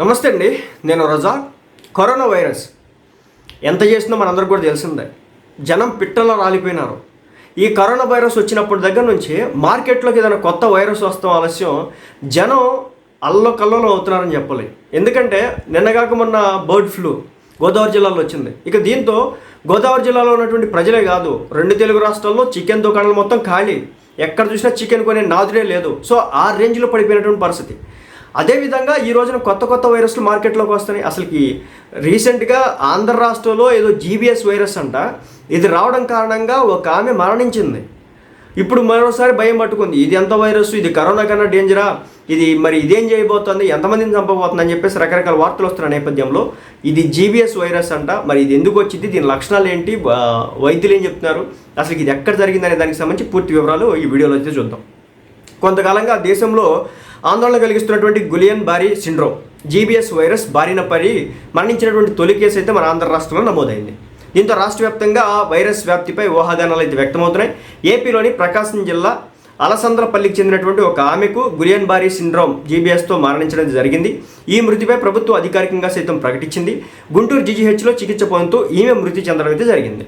నమస్తే అండి నేను రజా. Corona virus. ఎంత చేసినా మనందరికి కూడా తెలిసిందే. జనం పిట్టలో రాలిపోయినారు. ఈ కరోనా వైరస్ వచ్చినప్పటి దగ్గర నుంచి మార్కెట్లోకి ఏదైనా కొత్త వైరస్ వస్తాం ఆలస్యం. జనం అల్లో కల్లోలం అవుతున్నారని చెప్పాలి. ఎందుకంటే నిన్నగాక మొన్న బర్డ్ ఫ్లూ గోదావరి జిల్లాలో వచ్చింది. ఇక దీంతో గోదావరి జిల్లాలో ఉన్నటువంటి ప్రజలే కాదు రెండు తెలుగు రాష్ట్రాల్లో చికెన్ దుకాణాలు మొత్తం ఖాళీ. ఎక్కడ చూసినా చికెన్ కొనే నాదుడే లేదు. సో ఆ రేంజ్లో పడిపోయినటువంటి పరిస్థితి. అదేవిధంగా ఈ రోజున కొత్త కొత్త వైరస్లు మార్కెట్లోకి వస్తున్నాయి. అసలుకి రీసెంట్గా ఆంధ్ర రాష్ట్రంలో ఏదో జీబీఎస్ వైరస్ అంట. ఇది రావడం కారణంగా ఒక ఆమె మరణించింది. ఇప్పుడు మరోసారి భయం పట్టుకుంది. ఇది ఎంత వైరస్ ఇది కరోనా కన్నా డేంజరా? ఇది మరి ఇదేం చేయబోతోంది? ఎంతమందిని చంపబోతుంది అని చెప్పేసి రకరకాల వార్తలు వస్తున్న నేపథ్యంలో ఇది జీబీఎస్ వైరస్ అంట. మరి ఇది ఎందుకు వచ్చింది? దీని లక్షణాలు ఏంటి? వైద్యులు ఏం చెప్తున్నారు? అసలు ఇది ఎక్కడ జరిగిందనే దానికి సంబంధించి పూర్తి వివరాలు ఈ వీడియోలో అయితే చూద్దాం. కొంతకాలంగా దేశంలో ఆందోళన కలిగిస్తున్నటువంటి Guillain Barre syndrome. GBS virus బారిన పడి మరణించినటువంటి తొలి కేసు అయితే మన ఆంధ్ర రాష్ట్రంలో నమోదైంది. దీంతో రాష్ట్ర వ్యాప్తంగా వైరస్ వ్యాప్తిపై ఊహాగానాలు అయితే వ్యక్తమవుతున్నాయి. ఏపీలోని ప్రకాశం జిల్లా అలసంద్రపల్లికి చెందినటువంటి ఒక ఆమెకు గులియన్ బారీ సిండ్రోమ్ జీబీఎస్తో మరణించడం జరిగింది. ఈ మృతిపై ప్రభుత్వం అధికారికంగా సైతం ప్రకటించింది. గుంటూరు జీజీహెచ్లో చికిత్స పొందుతూ ఈమె మృతి చెందడం అయితే జరిగింది.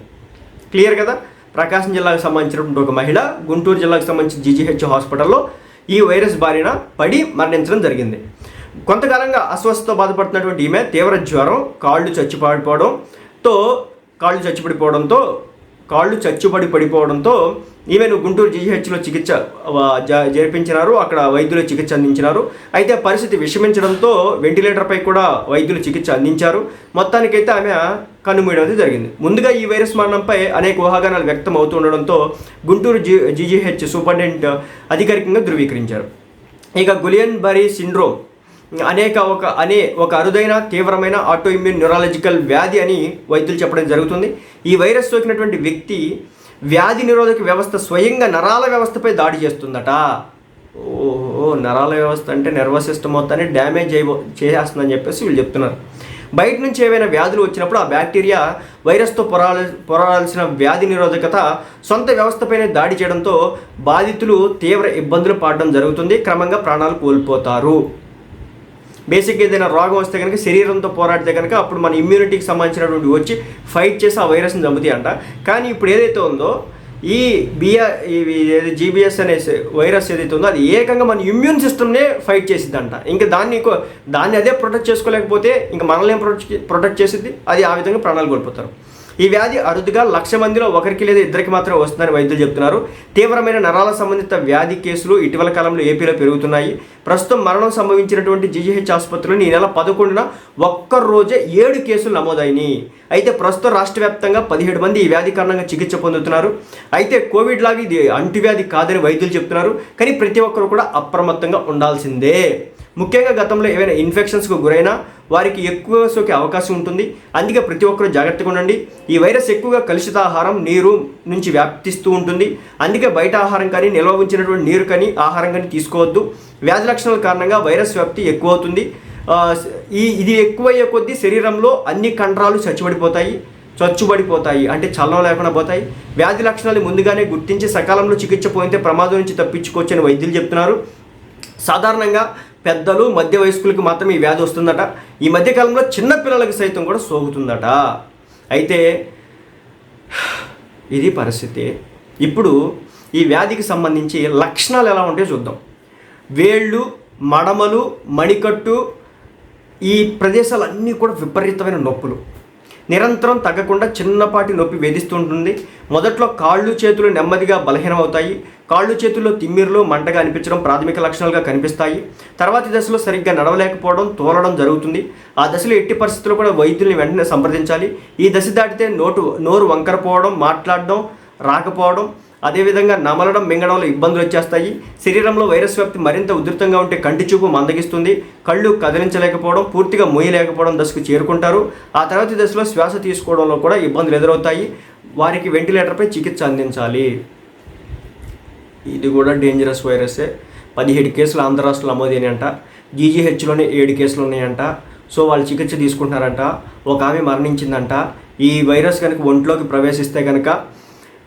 క్లియర్ కదా? ప్రకాశం జిల్లాకు సంబంధించినటువంటి ఒక మహిళ గుంటూరు జిల్లాకు సంబంధించిన జీజీహెచ్ హాస్పిటల్లో ఈ వైరస్ బారిన పడి మరణించడం జరిగింది. కొంతకాలంగా అస్వస్థతో బాధపడుతున్నటువంటి ఈమె తీవ్ర జ్వరం కాళ్ళు చచ్చిపడిపోవడంతో కాళ్ళు చచ్చిపడిపోవడంతో కాళ్ళు చచ్చుబడి పడిపోవడంతో ఈమెను గుంటూరు జీహెచ్లో చికిత్స జరిపించినారు. అక్కడ వైద్యులు చికిత్స అందించినారు. అయితే పరిస్థితి విషమించడంతో వెంటిలేటర్పై కూడా వైద్యులు చికిత్స అందించారు. మొత్తానికైతే ఆమె కన్నుమూయడం అయితే జరిగింది. ముందుగా ఈ వైరస్ మరణంపై అనేక ఊహాగానాలు వ్యక్తం అవుతుండడంతో గుంటూరు జీ జీజీహెచ్ సూపరింటెండెంట్ అధికారికంగా ధృవీకరించారు. ఇక గులియన్ బరీ సిండ్రోమ్ అనేక ఒక అనే ఒక అరుదైన తీవ్రమైన ఆటోఇమ్యూన్ న్యూరాలజికల్ వ్యాధి అని వైద్యులు చెప్పడం జరుగుతుంది. ఈ వైరస్ సోకినటువంటి వ్యక్తి వ్యాధి నిరోధక వ్యవస్థ స్వయంగా నరాల వ్యవస్థపై దాడి చేస్తుందట. ఓహో నరాల వ్యవస్థ అంటే నర్వస్ సిస్టమ్ మొత్తాన్ని డ్యామేజ్ అయిపో చేసేస్తుందని చెప్పేసి వీళ్ళు చెప్తున్నారు. బయట నుంచి ఏవైనా వ్యాధులు వచ్చినప్పుడు ఆ బ్యాక్టీరియా వైరస్తో పొరాల పొరాల్సిన వ్యాధి నిరోధకత సొంత వ్యవస్థపైనే దాడి చేయడంతో బాధితులు తీవ్ర ఇబ్బందులు పడడం జరుగుతుంది. క్రమంగా ప్రాణాలు కోల్పోతారు. బేసిక్గా ఏదైనా రోగం వస్తే కనుక శరీరంతో పోరాడితే కనుక అప్పుడు మన ఇమ్యూనిటీకి సంబంధించినటువంటి వచ్చి ఫైట్ చేసి ఆ వైరస్ని చంపుతాయి అంట. కానీ ఇప్పుడు ఏదైతే ఉందో ఈ బిఆర్ ఏది జీబీఎస్ అనే వైరస్ ఏదైతే ఉందో అది ఏకంగా మన ఇమ్యూన్ సిస్టమ్నే ఫైట్ చేసిద్దంట. ఇంకా దాన్ని ఇంకో దాన్ని అదే ప్రొటెక్ట్ చేసుకోలేకపోతే ఇంకా మనల్ని ప్రొటెక్ట్ ప్రొటెక్ట్ చేసిద్ది? అది ఆ విధంగా ప్రాణాలు కోల్పోతారు. ఈ వ్యాధి అరుదుగా లక్ష మందిలో ఒకరికి లేదా ఇద్దరికి మాత్రమే వస్తుందని వైద్యులు చెప్తున్నారు. తీవ్రమైన నరాల సంబంధిత వ్యాధి కేసులు ఇటీవల కాలంలో ఏపీలో పెరుగుతున్నాయి. ప్రస్తుతం మరణం సంభవించినటువంటి జీజీహెచ్ ఆసుపత్రిలో ఈ నెల పదకొండున ఒక్కరోజే ఏడు కేసులు నమోదైనాయి. అయితే ప్రస్తుతం రాష్ట్ర వ్యాప్తంగా పదిహేడు మంది ఈ వ్యాధి కారణంగా చికిత్స పొందుతున్నారు. అయితే కోవిడ్ లాగా ఇది అంటువ్యాధి కాదని వైద్యులు చెప్తున్నారు. కానీ ప్రతి ఒక్కరు కూడా అప్రమత్తంగా ఉండాల్సిందే. ముఖ్యంగా గతంలో ఏవైనా ఇన్ఫెక్షన్స్కు గురైనా వారికి ఎక్కువ సోకే అవకాశం ఉంటుంది. అందుకే ప్రతి ఒక్కరూ జాగ్రత్తగా ఉండండి. ఈ వైరస్ ఎక్కువగా కలుషిత ఆహారం నీరు నుంచి వ్యాప్తిస్తూ ఉంటుంది. అందుకే బయట ఆహారం కానీ నిల్వ ఉంచినటువంటి నీరు కానీ ఆహారం కానీ తీసుకోవద్దు. వ్యాధి లక్షణాల కారణంగా వైరస్ వ్యాప్తి ఎక్కువ అవుతుంది ఈ ఇది ఎక్కువయ్యే కొద్దీ శరీరంలో అన్ని కండరాలు చచ్చుబడిపోతాయి చచ్చుబడిపోతాయి. అంటే చల్లం లేకుండా పోతాయి. వ్యాధి లక్షణాలు ముందుగానే గుర్తించి సకాలంలో చికిత్స పోయితే ప్రమాదం నుంచి తప్పించుకోవచ్చని వైద్యులు చెప్తున్నారు. సాధారణంగా పెద్దలు మధ్య వయస్కులకు మాత్రం ఈ వ్యాధి వస్తుందట. ఈ మధ్యకాలంలో చిన్న పిల్లలకు సైతం కూడా సోకుతుందట. అయితే ఇది పరిస్థితి. ఇప్పుడు ఈ వ్యాధికి సంబంధించి లక్షణాలు ఎలా ఉంటాయో చూద్దాం. వేళ్ళు మడమలు మణికట్టు ఈ ప్రదేశాలన్నీ కూడా విపరీతమైన నొప్పులు. నిరంతరం తగ్గకుండా చిన్నపాటి నొప్పి వేధిస్తుంటుంది మొదట్లో కాళ్ళు చేతులు నెమ్మదిగా బలహీనమవుతాయి. కాళ్ళు చేతుల్లో తిమ్మిర్లు మంటగా అనిపించడం ప్రాథమిక లక్షణాలుగా కనిపిస్తాయి. తర్వాతి దశలో సరిగ్గా నడవలేకపోవడం తోలడం జరుగుతుంది. ఆ దశలో ఎట్టి పరిస్థితుల్లో కూడా వైద్యుల్ని వెంటనే సంప్రదించాలి. ఈ దశ దాటితే నోటు నోరు వంకరపోవడం మాట్లాడడం రాకపోవడం అదేవిధంగా నమలడం మింగడంలో ఇబ్బందులు వచ్చేస్తాయి. శరీరంలో వైరస్ వ్యాప్తి మరింత ఉధృతంగా ఉంటే కంటి చూపు మందగిస్తుంది. కళ్ళు కదిలించలేకపోవడం పూర్తిగా మోయలేకపోవడం దశకు చేరుకుంటారు. ఆ తర్వాతి దశలో శ్వాస తీసుకోవడంలో కూడా ఇబ్బందులు ఎదురవుతాయి. వారికి వెంటిలేటర్పై చికిత్స అందించాలి. ఇది కూడా డేంజరస్ వైరసే పదిహేడు కేసులు ఆంధ్ర రాష్ట్రంలో నమోదైనాయంట. జీజీహెచ్లోనే ఏడు కేసులు ఉన్నాయంట. సో వాళ్ళు చికిత్స తీసుకుంటున్నారంట. ఒక ఆమె మరణించిందంట. ఈ వైరస్ కనుక ఒంట్లోకి ప్రవేశిస్తే కనుక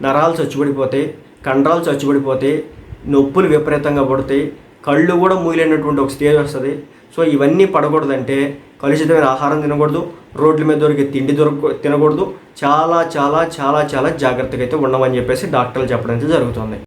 నరాలు చచ్చుబడిపోతాయి కండరాలు చచ్చుబడిపోతాయి నొప్పులు విపరీతంగా పడతాయి కళ్ళు కూడా మూయలేనటువంటి ఒక స్టేజ్ వస్తుంది. సో ఇవన్నీ పడకూడదంటే కలుషితమైన ఆహారం తినకూడదు రోడ్ల మీద దొరికే తిండి దొరక తినకూడదు. చాలా చాలా చాలా చాలా జాగ్రత్తగా అయితే ఉండమని చెప్పేసి డాక్టర్లు చెప్పడం అయితే జరుగుతుంది.